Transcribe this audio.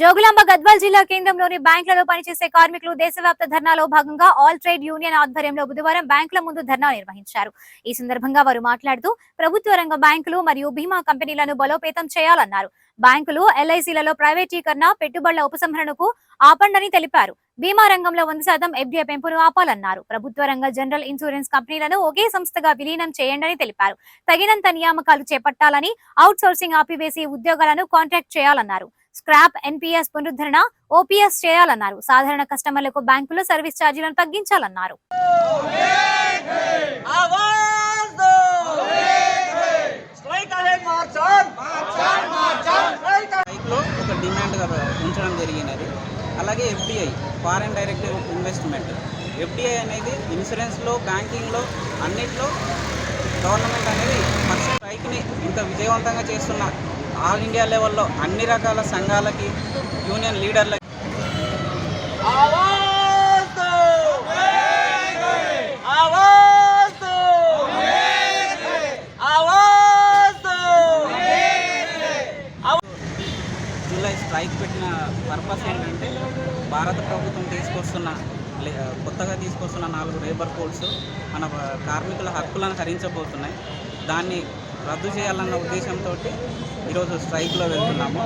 జోగులాంబ గద్వాల్ జిల్లా కేంద్రంలోని బ్యాంకులలో పనిచేసే కార్మికులు దేశవ్యాప్త ధర్నాలో భాగంగా ఆల్ ట్రేడ్ యూనియన్ ఆధ్వర్యంలో బుధవారం బ్యాంకుల ముందు ధర్నా నిర్వహించారు. ఈ సందర్భంగా వారు మాట్లాడుతూ ప్రభుత్వ రంగ బ్యాంకులు మరియు బీమా కంపెనీలను బలోపేతం చేయాలన్నారు. బ్యాంకులు ఎల్ఐసీలలో ప్రైవేటీకరణ పెట్టుబడుల ఉపసంహరణకు ఆపండని తెలిపారు. బీమా రంగంలో వంద శాతం ఎఫ్డీఐ పెంపును ఆపాలన్నారు. ప్రభుత్వ రంగ జనరల్ ఇన్సూరెన్స్ కంపెనీలను ఒకే సంస్థగా విలీనం చేయండని తెలిపారు. తగినంత నియామకాలు చేపట్టాలని అవుట్ సోర్సింగ్ ఆపివేసి ఉద్యోగాలను కాంట్రాక్ట్ చేయాలన్నారు. స్క్రాప్ ఎన్పిఎస్ పునరుద్ధరణ ఓపీఎస్ చేయాలన్నారు. సాధారణ కస్టమర్లకు బ్యాంకులు సర్వీస్ ఛార్జీలను తగ్గించాలన్నారు. అలాగే FDI foreign direct investment. FDI అనేది ఇన్సూరెన్స్లో బ్యాంకింగ్లో అన్నిట్లో గవర్నమెంట్ అనేది ఫస్ట్ స్ట్రైక్ని ఇంత విజయవంతంగా చేస్తున్న ఆల్ ఇండియా లెవెల్లో అన్ని రకాల సంఘాలకి యూనియన్ లీడర్ల జూలై స్ట్రైక్ పెట్టిన పర్పస్ ఏంటంటే భారత ప్రభుత్వం తీసుకొస్తున్న కొత్తగా తీసుకొస్తున్న నాలుగు లేబర్ కోడ్స్ మన కార్మికుల హక్కులను హరించబోతున్నాయి. దాన్ని రద్దు చేయాలన్న ఉద్దేశంతో ఈరోజు స్ట్రైక్లో వెళ్తున్నాము.